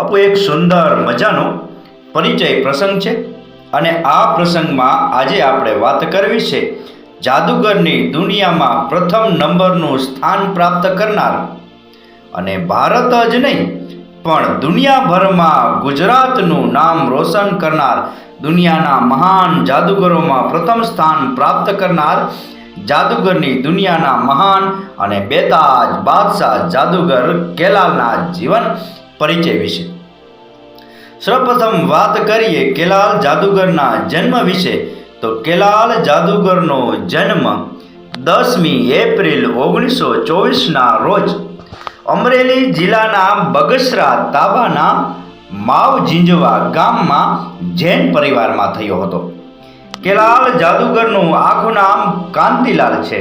બાપુ, એક સુંદર મજાનો પરિચય પ્રસંગ છે અને આ પ્રસંગમાં આજે આપણે વાત કરવી છે જાદુગરની દુનિયામાં પ્રથમ નંબરનું સ્થાન પ્રાપ્ત કરનાર. અને ભારત જ નહીં, પણ દુનિયાભરમાં ગુજરાતનું નામ રોશન કરનાર, દુનિયાના મહાન જાદુગરોમાં પ્રથમ સ્થાન પ્રાપ્ત કરનાર જાદુગરની દુનિયાના મહાન અને બેતાજ બાદશાહ જાદુગર કેલાલના જીવન પરિચય વિશે. સર્વપ્રથમ વાત કરીએ કેલાલ જાદુગરના જન્મ વિશે. તો કેલાલ જાદુગરનો જન્મ દસમી એપ્રિલ ઓગણીસો ચોવીસના રોજ અમરેલી જિલ્લાના બગસરા તાબાના માવ ઝીંઝવા ગામમાં જૈન પરિવારમાં થયો હતો. કેલાલ જાદુગરનું આખું નામ કાંતિલાલ છે.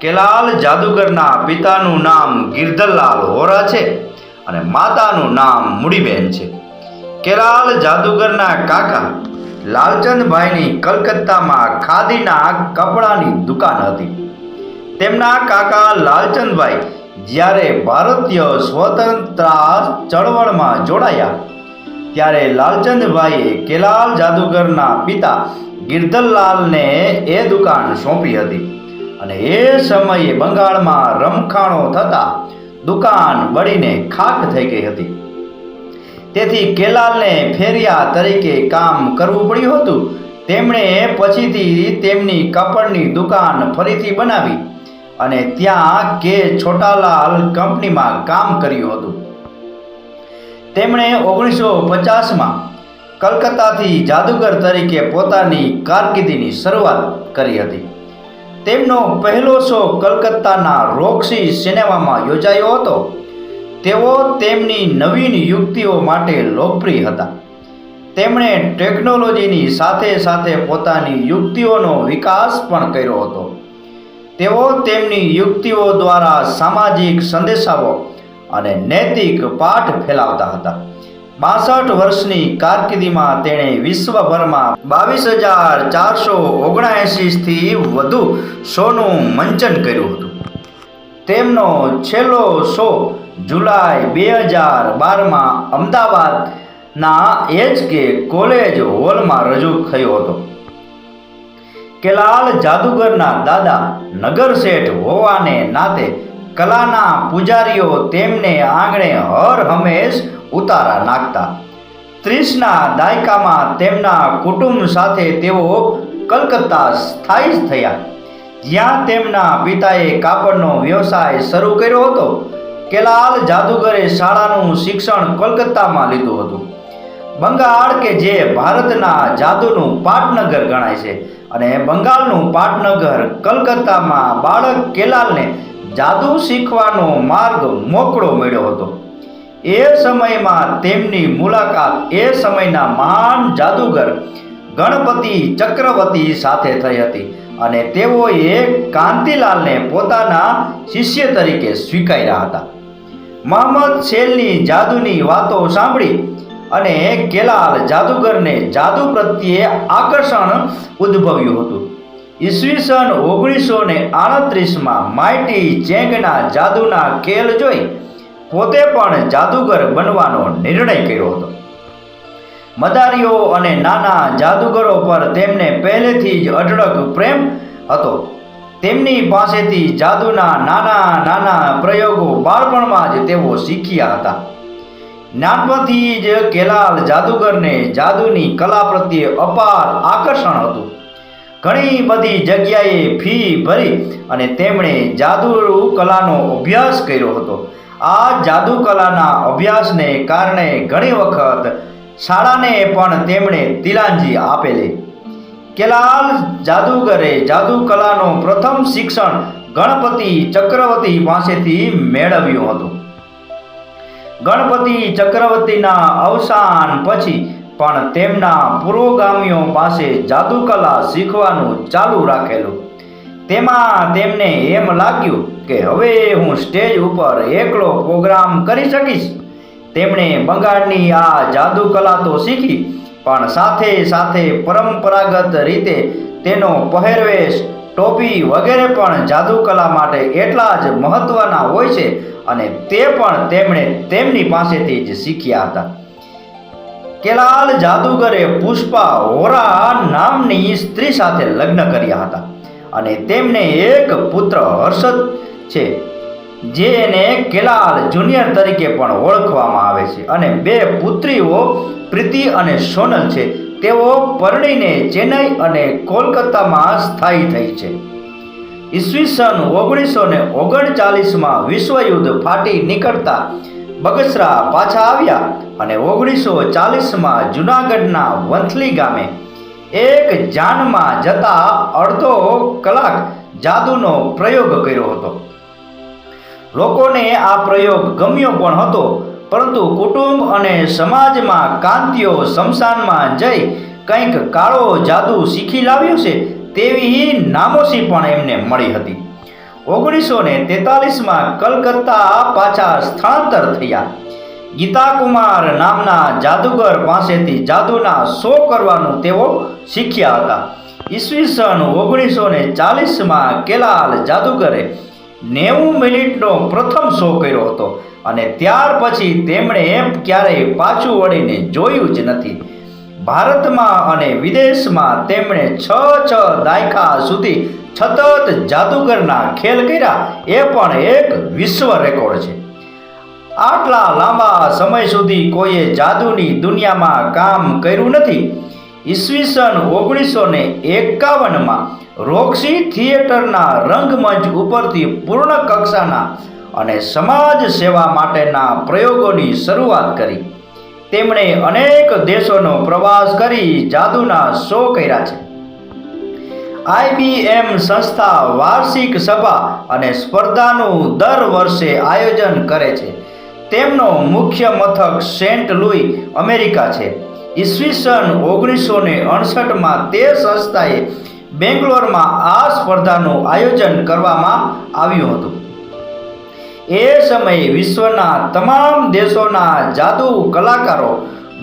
કેલાલ જાદુગરના પિતાનું નામ ગિરધરલાલ હોરા છે. અને માતાનું નામ મૂડીબેન છે. કેલાલ જાદુગરના કાકા લાલચંદભાઈની કલકત્તામાં ખાદીના કપડાની દુકાન હતી. તેમના કાકા લાલચંદભાઈ જ્યારે ભારતીય સ્વતંત્રતા ચળવળમાં જોડાયા, ત્યારે લાલચંદભાઈએ કેલાલ જાદુગરના પિતા ગિરધરલાલને એ દુકાન સોંપી હતી અને એ સમયે બંગાળમાં રમખાણો થતાં દુકાન બળીને ખાક થઈ ગઈ હતી. તેથી કેલાલને ફેરિયા તરીકે કામ કરવું પડ્યું હતું. તેમણે પછીથી તેમની કાપડની દુકાન ફરીથી બનાવી અને ત્યાં કે છોટાલાલ કંપનીમાં કામ કર્યું હતું. તેમણે ઓગણીસો પચાસમાં કલકત્તાથી જાદુગર તરીકે પોતાની કારકિર્દીની શરૂઆત કરી હતી. તેમનો પહેલો શો કલકત્તાના રોક્સી સિનેમામાં યોજાયો હતો. તેઓ તેમની નવીન યુક્તિઓ માટે લોકપ્રિય હતા. તેમણે ટેકનોલોજીની સાથે સાથે પોતાની યુક્તિઓનો વિકાસ પણ કર્યો હતો. તેઓ તેમની યુક્તિઓ દ્વારા સામાજિક સંદેશાઓ અને નૈતિક પાઠ ફેલાવતા હતા. બાસઠ વર્ષની કારકિર્દીમાં તેણે વિશ્વભરમાં બાવીસ હજાર ચારસો ઓગણએંશીથી વધુ શોનું મંચન કર્યું હતું. તેમનો છેલ્લો શો જુલાઈ બે હજાર બારમાં અમદાવાદના એચ કે કોલેજ હોલમાં રજૂ થયો હતો. કેલાલ જાદુગરના દાદા નગર શેઠ હોવાને નાતે કલાના પૂજારીઓ તેમને આંગણે હર હંમેશ ઉતારા નાખતા. ત્રીસના દાયકામાં તેમના કુટુંબ સાથે તેઓ કલકત્તા સ્થાયી થયા. જ્યાં તેમના પિતાએ કાપડનો વ્યવસાય શરૂ કર્યો હતો, કેલાલ જાદુગરે શાળાનું શિક્ષણ કોલકાતામાં લીધું હતું. બંગાળ કે જે ભારતના જાદુનું પાટનગર ગણાય છે અને બંગાળનું પાટનગર કલકત્તામાં બાળક કેલાલને જાદુ શીખવાનો માર્ગ મોકળો મળ્યો હતો. એ સમયમાં તેમની મુલાકાત એ સમયના મહાન જાદુગર ગણપતિ ચક્રવર્તી સાથે થઈ હતી અને તેઓએ કાંતિલાલને પોતાના શિષ્ય તરીકે સ્વીકાર્યા હતા. મોહમ્મદ શેલની જાદુની વાતો સાંભળી અને કેલાલ જાદુગરને જાદુ પ્રત્યે આકર્ષણ ઉદ્ભવ્યું હતું. ઈસવીસન ઓગણીસો ને આડત્રીસમાં માઇટી ચેંગના જાદુના ખેલ જોઈ પોતે પણ જાદુગર બનવાનો નિર્ણય કર્યો હતો. મદારીઓ અને નાના જાદુગરો પર તેમને પહેલેથી જ અઢળક પ્રેમ હતો. તેમની પાસેથી જાદુના નાના નાના પ્રયોગો બાળપણમાં જ તેઓ શીખ્યા હતા. નાનપણથી જ કેલાલ જાદુગરને જાદુની કલા પ્રત્યે અપાર આકર્ષણ હતું. ઘણી બધી જગ્યાએ ફી ભરી અને તેમણે જાદુ કલાનો અભ્યાસ કર્યો હતો. આ જાદુ કલાના અભ્યાસને કારણે ઘણી વખત શાળાને પણ તેમણે તિલાંજી આપેલી. કેલાલ જાદુગરે જાદુ કલાનો પ્રથમ શિક્ષણ ગણપતિ ચક્રવર્તી પાસેથી મેળવ્યું હતું. ગણપતિ ચક્રવર્તીના અવસાન પછી પણ તેમના પુરોગામીઓ પાસે જાદુકલા શીખવાનું ચાલુ રાખેલું. તેમાં તેમને એમ લાગ્યું કે હવે હું સ્ટેજ ઉપર એકલો પ્રોગ્રામ કરી શકીશ. તેમણે બંગાળની આ જાદુકલા તો શીખી, પણ સાથે સાથે પરંપરાગત રીતે તેનો પહેરવેશ, ટોપી વગેરે પણ જાદુકલા માટે એટલા જ મહત્ત્વના હોય છે અને તે પણ તેમણે તેમની પાસેથી જ શીખ્યા હતા. કેલાલ જાદુગરે પુષ્પા હોરા નામની સ્ત્રી સાથે લગ્ન કર્યા હતા અને તેમને એક પુત્ર હર્ષદ છે જેને કેલાલ જુનિયર તરીકે પણ ઓળખવામાં આવે છે અને બે પુત્રીઓ પ્રીતિ અને સોનલ છે. તેઓ પરણીને ચેન્નઈ અને કોલકાતામાં સ્થાયી થઈ છે. ઈસવીસન ઓગણીસો ને ઓગણચાલીસમાં વિશ્વયુદ્ધ ફાટી નીકળતા બગસરા પાછા આવ્યા અને ઓગણીસો ચાલીસમાં જુનાગઢના વંથલી ગામે એક જાનમાં જતા અડધો કલાક જાદુનો પ્રયોગ કર્યો હતો. લોકોને આ પ્રયોગ ગમ્યો પણ હતો, પરંતુ કુટુંબ અને સમાજમાં કાંતિઓ શમશાનમાં જઈ કંઈક કાળો જાદુ શીખી લાવ્યો છે તેવી નામોશી પણ એમને મળી હતી. ઓગણીસો ને તેતાલીસમાં કલકત્તા પાછા સ્થળાંતર થયા. ગીતાકુમાર નામના જાદુગર પાસેથી જાદુના શો કરવાનું તેઓ શીખ્યા હતા. ઈસવીસન ઓગણીસો ને ચાલીસમાં કેલાલ જાદુગરે નેવું મિનિટનો પ્રથમ શો કર્યો હતો અને ત્યાર પછી તેમણે ક્યારેય પાછું વળીને જોયું જ નથી. ભારતમાં અને વિદેશમાં તેમણે છ છ દાયકા સુધી સતત જાદુગરના ખેલ કર્યા, એ પણ એક વિશ્વ રેકોર્ડ છે. આટલા લાંબા સમય સુધી કોઈએ જાદુની દુનિયામાં કામ કર્યું નથી. ઈસવીસન ઓગણીસો ને એકાવનમાં રોક્સી થિયેટરના રંગમંચ ઉપરથી પૂર્ણ કક્ષાના અને સમાજ સેવા માટેના પ્રયોગોની શરૂઆત કરી. તેમણે અનેક દેશોનો પ્રવાસ કરી જાદુના શો કર્યા છે. આઈબીએમ સંસ્થા વાર્ષિક સભા અને સ્પર્ધાનું દર વર્ષે આયોજન કરે છે. તેમનો મુખ્ય મથક સેન્ટ લુઈ, અમેરિકા છે. ઈસવીસન ઓગણીસો ને અડસઠમાં તે સંસ્થાએ બેંગ્લોરમાં આ સ્પર્ધાનું આયોજન કરવામાં આવ્યું હતું. એ સમયે વિશ્વના તમામ દેશોના જાદુ કલાકારો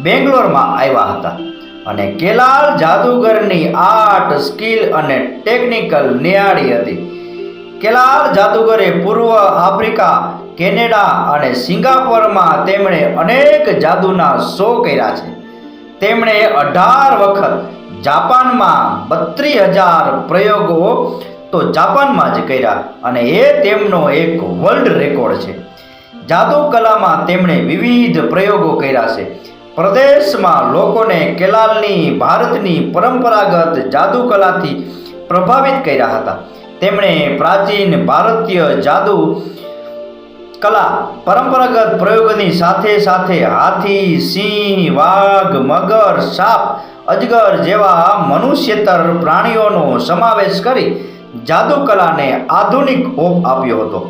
બેંગ્લોરમાં આવ્યા હતા અને કેલાલ જાદુગરની આર્ટ, સ્કિલ અને ટેકનિકલ નિહાળી હતી. કેલાલ જાદુગરે પૂર્વ આફ્રિકા કેનેડા અને સિંગાપોરમાં તેમણે અનેક જાદુના શો કર્યા છે. તેમણે અઢાર વખત જાપાનમાં બત્રીસ હજાર પ્રયોગો તો જાપાનમાં જ કર્યા અને એ તેમનો એક વર્લ્ડ રેકોર્ડ છે. જાદુ કલામાં તેમણે વિવિધ પ્રયોગો કર્યા છે. પ્રદેશમાં લોકોને કેલાલની ભારતની પરંપરાગત જાદુ કલાથી પ્રભાવિત કર્યા હતા. તેમણે પ્રાચીન ભારતીય જાદુ કલા, પરંપરાગત પ્રયોગોની સાથે સાથે હાથી, સિંહ, વાઘ, મગર, સાપ, અજગર જેવા મનુષ્યેતર પ્રાણીઓનો સમાવેશ કરી જાદુ કલાને આધુનિક ઓપ આપ્યો હતો.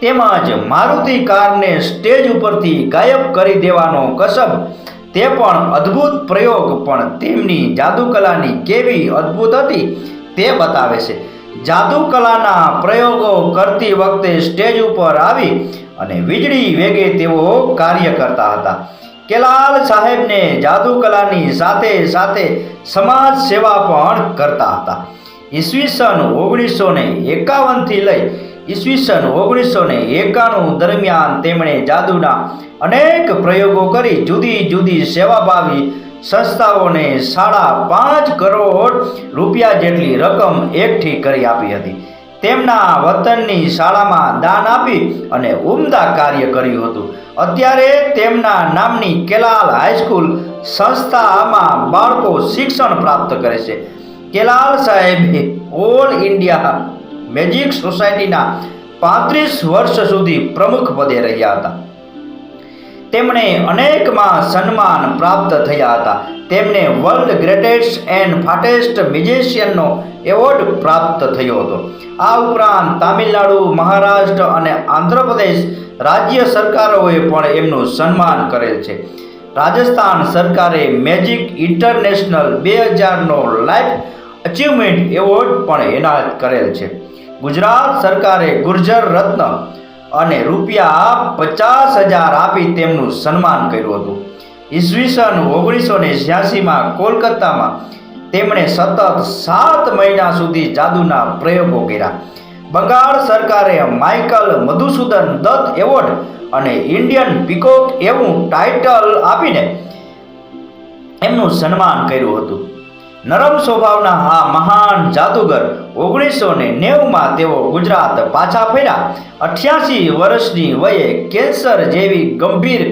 તેમજ મારુતિ કારને સ્ટેજ ઉપરથી ગાયબ કરી દેવાનો કસબ, તે પણ અદ્ભુત પ્રયોગ, પણ તેમની જાદુકલાની કેવી અદ્ભુત હતી તે બતાવે છે. જાદુકલાના પ્રયોગો કરતી વખતે સ્ટેજ ઉપર આવી અને વીજળી વેગે તેઓ કાર્ય કરતા હતા. કેલાલ સાહેબને જાદુકલાની સાથે સાથે સમાજ સેવા પણ કરતા હતા. ઈસવીસન ઓગણીસો ને એકાવનથી લઈ ઈસવીસન ઓગણીસો ને એકાણું દરમિયાન તેમણે જાદુના અનેક પ્રયોગો કરી જુદી જુદી સેવાભાવી સંસ્થાઓને સાડા પાંચ કરોડ રૂપિયા જેટલી રકમ એકઠી કરી આપી હતી. તેમના વતનની શાળામાં દાન આપી અને ઉમદા કાર્ય કર્યું હતું. અત્યારે તેમના નામની કેલાલ હાઈસ્કૂલ સંસ્થામાં બાળકો શિક્ષણ પ્રાપ્ત કરે છે. કેલાલ સાહેબે ઓલ ઇન્ડિયા મેજિક સોસાયટીના પાંત્રીસ વર્ષ સુધી પ્રમુખ પદે રહ્યા હતા. તેમણે અનેકમાં સન્માન પ્રાપ્ત થયા હતા. તેમને વર્લ્ડ ગ્રેટેસ્ટ એન્ડ ફાટેસ્ટ મ્યુઝિશિયનનો એવોર્ડ પ્રાપ્ત થયો હતો. આ ઉપરાંત તામિલનાડુ, મહારાષ્ટ્ર અને આંધ્રપ્રદેશ રાજ્ય સરકારોએ પણ એમનું સન્માન કરેલ છે. રાજસ્થાન સરકારે મેજિક ઇન્ટરનેશનલ બે હજારનો લાઈફ અચીવમેન્ટ એવોર્ડ પણ એનાયત કરેલ છે. ગુજરાત સરકારે ગુર્જર રત્ન અને રૂપિયા પચાસ હજાર આપી તેમનું સન્માન કર્યું હતું. ઈસવીસન ઓગણીસો ને છ્યાસીમાં કોલકાતામાં તેમણે સતત સાત મહિના સુધી જાદુના પ્રયોગો કર્યા. બંગાળ સરકારે માઇકલ મધુસૂદન દત્ત એવોર્ડ અને ઇન્ડિયન પીકોક એવું ટાઇટલ આપીને એમનું સન્માન કર્યું હતું. નરમ સ્વભાવના આ મહાન જાદુગર ઓગણીસો ને નેવુંમાં તેઓ ગુજરાત પાછા ફર્યા. અઠ્યાસી વર્ષની વયે કેન્સર જેવી ગંભીર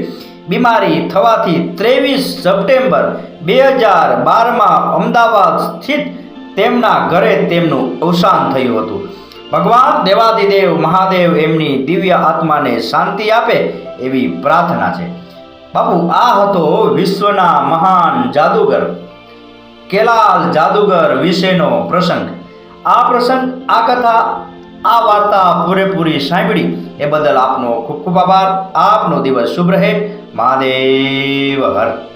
બીમારી થવાથી ત્રેવીસ સપ્ટેમ્બર બે હજાર બારમાં અમદાવાદ સ્થિત તેમના ઘરે તેમનું અવસાન થયું હતું. ભગવાન દેવાદિદેવ મહાદેવ એમની દિવ્ય આત્માને શાંતિ આપે એવી પ્રાર્થના છે. બાપુ, આ હતો વિશ્વના મહાન જાદુગર કેલાલ જાદુગર વિશેનો પ્રસંગ. આ પ્રસંગ, આ કથા, આ વાર્તા પૂરેપૂરી સાંભળી. એ બદલ આપનો ખૂબ ખૂબ આભાર. આપનો દિવસ શુભ રહે. મહાદેવ હર.